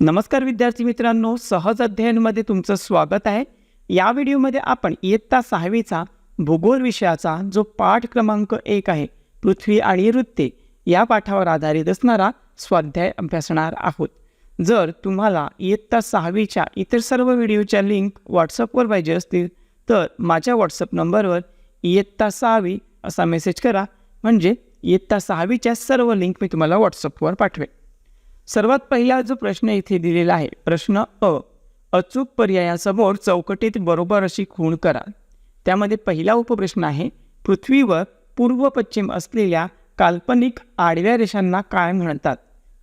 नमस्कार विद्यार्थी मित्रांनो सहज अध्ययनमध्ये तुमचं स्वागत आहे. या व्हिडिओमध्ये आपण इयत्ता सहावीचा भूगोल विषयाचा जो पाठ क्रमांक एक आहे पृथ्वी आणि वृत्ते या पाठावर आधारित असणारा स्वाध्याय अभ्यासणार आहोत. जर तुम्हाला इयत्ता सहावीच्या इतर सर्व व्हिडिओच्या लिंक व्हॉट्सअपवर पाहिजे असतील तर माझ्या व्हॉट्सअप नंबरवर इयत्ता सहावी असा मेसेज करा. म्हणजे इयत्ता सहावीच्या सर्व लिंक मी तुम्हाला व्हॉट्सअपवर पाठवेन. सर्वात पहिला जो प्रश्न इथे दिलेला आहे प्रश्न अ. अचूक पर्यायासमोर चौकटीत बरोबर अशी खूण करा. त्यामध्ये पहिला उपप्रश्न आहे पृथ्वीवर पूर्व पश्चिम असलेल्या काल्पनिक आडव्या रेषांना काय म्हणतात?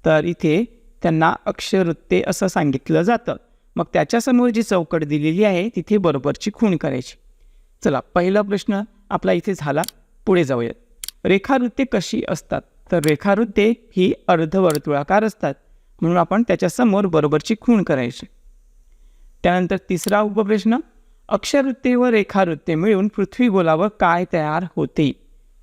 तर इथे त्यांना अक्षरवृत्ते असं सांगितलं जातं. मग त्याच्यासमोर जी चौकट दिलेली आहे तिथे बरोबरची खूण करायची. चला पहिला प्रश्न आपला इथे झाला पुढे जाऊयात. रेखावृत्ते कशी असतात? तर रेखावृत्ते ही अर्धवर्तुळाकार असतात. म्हणून आपण त्याच्यासमोर बरोबरची खूण करायची. त्यानंतर तिसरा उपप्रश्न अक्षरवृत्ते व रेखावृत्ते मिळून पृथ्वी गोलावर काय तयार होते?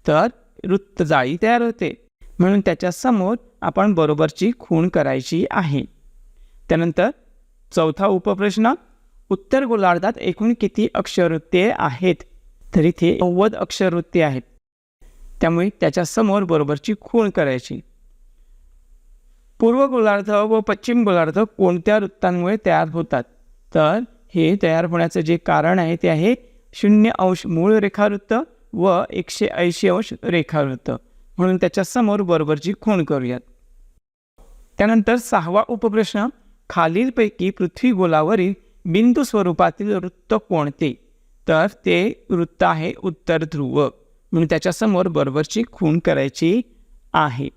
तर वृत्तजाळी तयार होते. म्हणून त्याच्यासमोर आपण बरोबरची खूण करायची आहे. त्यानंतर चौथा उपप्रश्न उत्तर गोलार्धात एकूण किती अक्षरवृत्ते आहेत? तर इथे नव्वद अक्षरवृत्ते आहेत. त्यामुळे त्याच्यासमोर बरोबरची खूण करायची. पूर्व गोलार्ध व पश्चिम गोलार्ध कोणत्या वृत्तांमुळे तयार होतात? तर हे तयार होण्याचं जे कारण आहे ते आहे शून्य अंश मूळ रेखावृत्त व एकशे ऐंशी अंश रेखावृत्त. म्हणून त्याच्यासमोर बरोबरची खूण करूयात. त्यानंतर सहावा उपप्रश्न खालीलपैकी पृथ्वी गोलावरील बिंदू स्वरूपातील वृत्त कोणते? तर ते वृत्त आहे उत्तर ध्रुव. म्हणून त्याच्यासमोर बरोबरची खूण करायची आहे.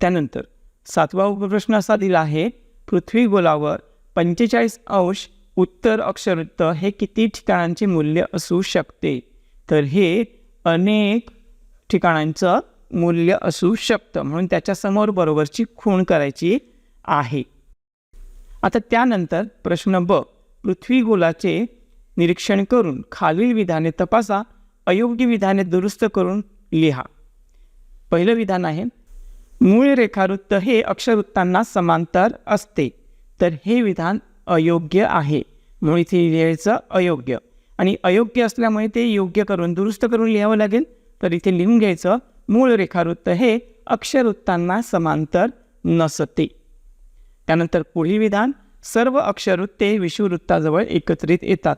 त्यानंतर सातवा उपप्रश्न असा दिला आहे पृथ्वी गोलावर पंचेचाळीस अंश उत्तर अक्षरवृत्त हे किती ठिकाणांचे मूल्य असू शकते? तर हे अनेक ठिकाणांचं मूल्य असू शकतं. म्हणून त्याच्यासमोर बरोबरची खूण करायची आहे. आता त्यानंतर प्रश्न ब पृथ्वी गोलाचे निरीक्षण करून खालील विधाने तपासा. अयोग्य विधाने दुरुस्त करून लिहा. पहिलं विधान आहे मूळ रेखावृत्त हे अक्षरवृत्तांना समांतर असते. तर हे विधान अयोग्य आहे. म्हणून इथे लिहायचं अयोग्य. आणि अयोग्य असल्यामुळे ते योग्य करून दुरुस्त करून लिहावं लागेल. तर इथे लिहून घ्यायचं मूळ रेखावृत्त हे अक्षरवृत्तांना समांतर नसते. त्यानंतर पुढील विधान सर्व अक्षरवृत्ते विषुववृत्ताजवळ एकत्रित येतात.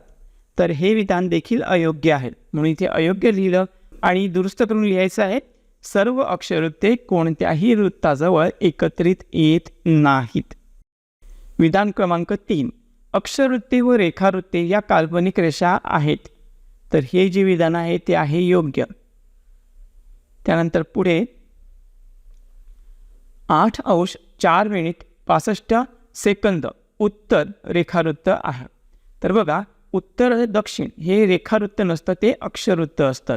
तर हे विधान देखील अयोग्य आहे. म्हणून इथे अयोग्य लिहिलं आणि दुरुस्त करून लिहायचं आहे सर्व अक्षरवृत्ते कोणत्याही वृत्ताजवळ एकत्रित येत नाहीत. विधान क्रमांक तीन. अक्षरवृत्ते व रेखावृत्ते या काल्पनिक रेषा आहेत. तर हे जे विधान आहे ते आहे योग्य. त्यानंतर पुढे आठ अंश चार मिनिट पासष्ट सेकंद उत्तर रेखावृत्त आहे. तर बघा उत्तर आणि दक्षिण हे रेखावृत्त नसतं ते अक्षरवृत्त असतं.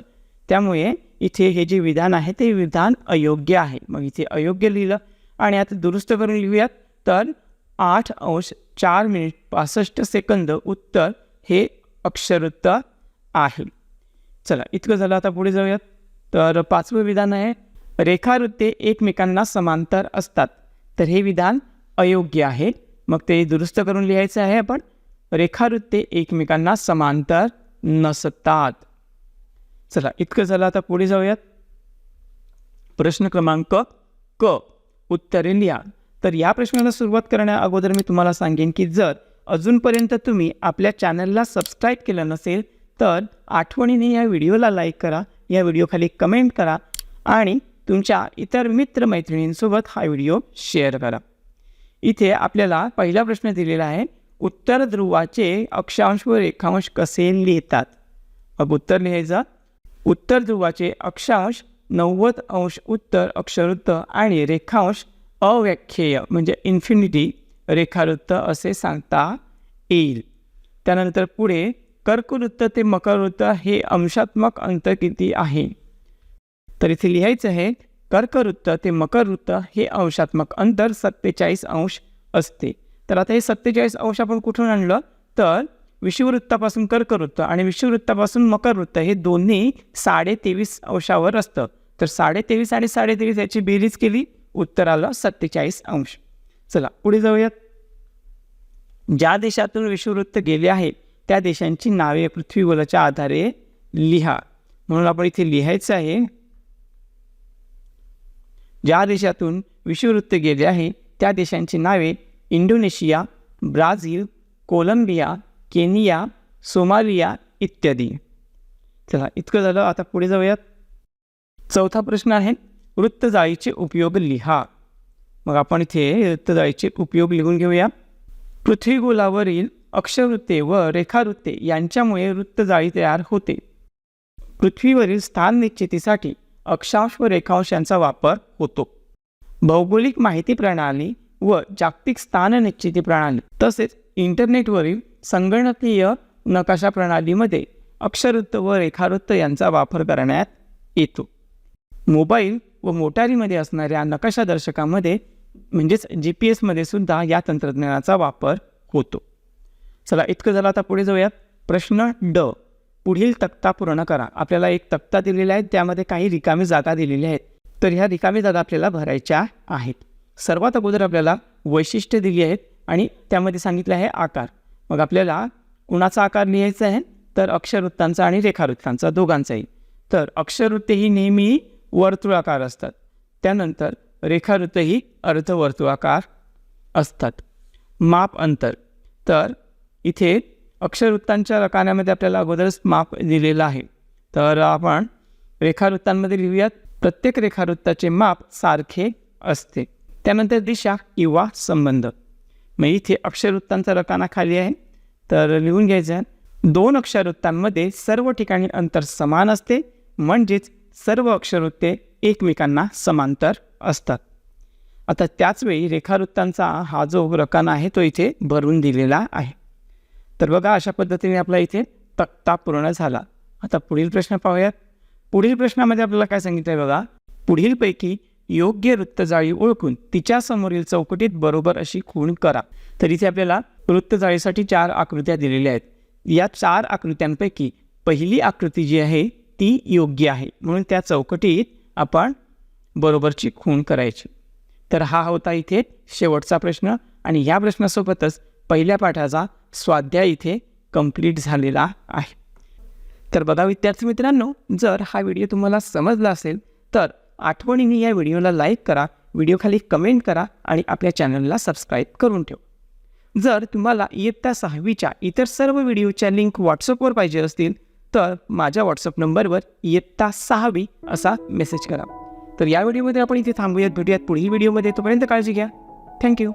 त्यामुळे इथे हे जे विधान आहे ते विधान अयोग्य आहे. मग इथे अयोग्य लिहिलं आणि आता दुरुस्त करून लिहूयात. तर आठ अंश चार मिनिट पासष्ट सेकंद उत्तर हे अक्षरवृत्त आहे. चला इतकं झालं आता पुढे जाऊयात. तर पाचवं विधान आहे रेखावृत्ते एकमेकांना समांतर असतात. तर हे विधान अयोग्य आहे. मग ते दुरुस्त करून लिहायचं आहे आपण. रेखावृत्ते एकमेकांना समांतर नसतात. चला इतकं झालं आता पुढे जाऊयात. प्रश्न क्रमांक क उत्तरे लिहा तर या प्रश्नाला सुरुवात करण्या अगोदर मी तुम्हाला सांगेन की जर अजूनपर्यंत तुम्ही आपल्या चॅनलला सबस्क्राईब केलं नसेल तर आठवणीने या व्हिडिओला लाईक करा या व्हिडिओखाली कमेंट करा आणि तुमच्या इतर मित्रमैत्रिणींसोबत हा व्हिडिओ शेअर करा. इथे आपल्याला पहिला प्रश्न दिलेला आहे उत्तर ध्रुवाचे अक्षांश व रेखांश कसे लिहितात? मग उत्तर लिहायचं. उत्तर ध्रुवाचे अक्षांश नव्वद अंश उत्तर अक्षरवृत्त आणि रेखांश अव्याख्येय म्हणजे इन्फिनिटी रेखावृत्त असे सांगता येईल. त्यानंतर पुढे कर्कवृत्त ते मकरवृत्त हे अंशात्मक अंतर किती आहे? तर इथे लिहायचं आहे कर्कवृत्त ते मकरवृत्त हे अंशात्मक अंतर सत्तेचाळीस अंश असते. तर आता हे सत्तेचाळीस अंश आपण कुठून आणलं? तर विषुववृत्तापासून कर्कवृत्त आणि विषुववृत्तापासून मकरवृत्त हे दोन्ही साडे तेवीस अंशावर असतं. तर साडे तेवीस आणि साडे तेवीस याची बेरीज केली उत्तर आलं सत्तेचाळीस अंश. चला पुढे जाऊयात. ज्या देशातून विषुववृत्त गेले आहे त्या देशांची नावे पृथ्वीवलाच्या आधारे लिहा. म्हणून आपण इथे लिहायचं आहे ज्या देशातून विषुववृत्त गेले आहे त्या देशांची नावे Indonesia Brazil Colombia Kenya Somalia इत्यादी. चला इतकं झालं. आता पुढे जाऊयात. चौथा प्रश्न आहे वृत्तजाळीचे उपयोग लिहा. मग आपण इथे वृत्तजाळीचे उपयोग लिहून घेऊया. पृथ्वीगोलावरील अक्षवृत्ते व रेखावृत्ते यांच्यामुळे वृत्तजाळी तयार होते. पृथ्वीवरील स्थान निश्चितीसाठी अक्षांश व रेखांश यांचा वापर होतो. भौगोलिक माहिती प्रणाली व जागतिक स्थान निश्चिती प्रणाली तसेच इंटरनेटवरील संगणकीय नकाशा प्रणालीमध्ये अक्षरवृत्त व रेखावृत्त यांचा वापर करण्यात येतो. मोबाईल व मोटारीमध्ये असणाऱ्या नकाशादर्शकामध्ये म्हणजेच जी पी एसमध्ये सुद्धा या तंत्रज्ञानाचा वापर होतो. चला इतकं झालं आता पुढे जाऊयात. प्रश्न ड. पुढील तक्ता पूर्ण करा. आपल्याला एक तक्ता दिलेला आहे त्यामध्ये काही रिकामी जागा दिलेल्या आहेत. तर ह्या रिकामी जागा आपल्याला भरायच्या आहेत. सर्वात अगोदर आपल्याला वैशिष्ट्य दिली आहेत आणि त्यामध्ये सांगितलं आहे आकार. मग आपल्याला कुणाचा आकार लिहायचा आहे? तर अक्षरवृत्तांचा आणि रेखावृत्तांचा दोघांचाही. तर अक्षरवृत्ते ही नेहमी वर्तुळाकार असतात. त्यानंतर रेखावृत्त ही अर्धवर्तुळाकार असतात. माप अंतर. तर इथे अक्षरवृत्तांच्या रकान्यामध्ये आपल्याला अगोदरच माप दिलेलं आहे. तर आपण रेखावृत्तांमध्ये लिहूयात. प्रत्येक रेखावृत्ताचे माप सारखे असते. त्यानंतर दिशा किंवा संबंध. मग इथे अक्षरवृत्तांचा रकाना खाली आहे. तर लिहून घ्यायचं. आहे दोन अक्षरवृत्तांमध्ये सर्व ठिकाणी अंतर समान असते. म्हणजेच सर्व अक्षरवृत्ते एकमेकांना समांतर असतात. आता त्याचवेळी रेखावृत्तांचा हा जो रकाना आहे तो इथे भरून दिलेला आहे. तर बघा अशा पद्धतीने आपला इथे तक्ता पूर्ण झाला. आता पुढील प्रश्न पाहूयात. पुढील प्रश्नामध्ये आपल्याला काय सांगितलं आहे बघा? पुढीलपैकी योग्य वृत्तजाळी ओळखून तिच्या समोरील चौकटीत बरोबर अशी खूण करा. तर इथे आपल्याला वृत्तजाळीसाठी चार आकृत्या दिलेल्या आहेत. या चार आकृत्यांपैकी पहिली आकृती जी आहे ती योग्य आहे. म्हणून त्या चौकटीत आपण बरोबरची खूण करायची. तर हा होता इथे शेवटचा प्रश्न आणि ह्या प्रश्नासोबतच पहिल्या पाठाचा स्वाध्याय इथे कंप्लीट झालेला आहे. तर बघा विद्यार्थी मित्रांनो जर हा व्हिडिओ तुम्हाला समजला असेल तर आठवणीने या व्हिडिओला लाईक करा व्हिडिओखाली कमेंट करा आणि आपल्या चॅनलला सबस्क्राईब करून ठेवा. जर तुम्हाला इयत्ता सहावीच्या इतर सर्व व्हिडिओच्या लिंक व्हॉट्सअपवर पाहिजे असतील तर माझ्या व्हॉट्सअप नंबरवर इयत्ता सहावी असा मेसेज करा. तर या व्हिडिओमध्ये आपण इथे थांबूयात भेटूयात पुढील व्हिडिओमध्ये. तोपर्यंत काळजी घ्या. थँक्यू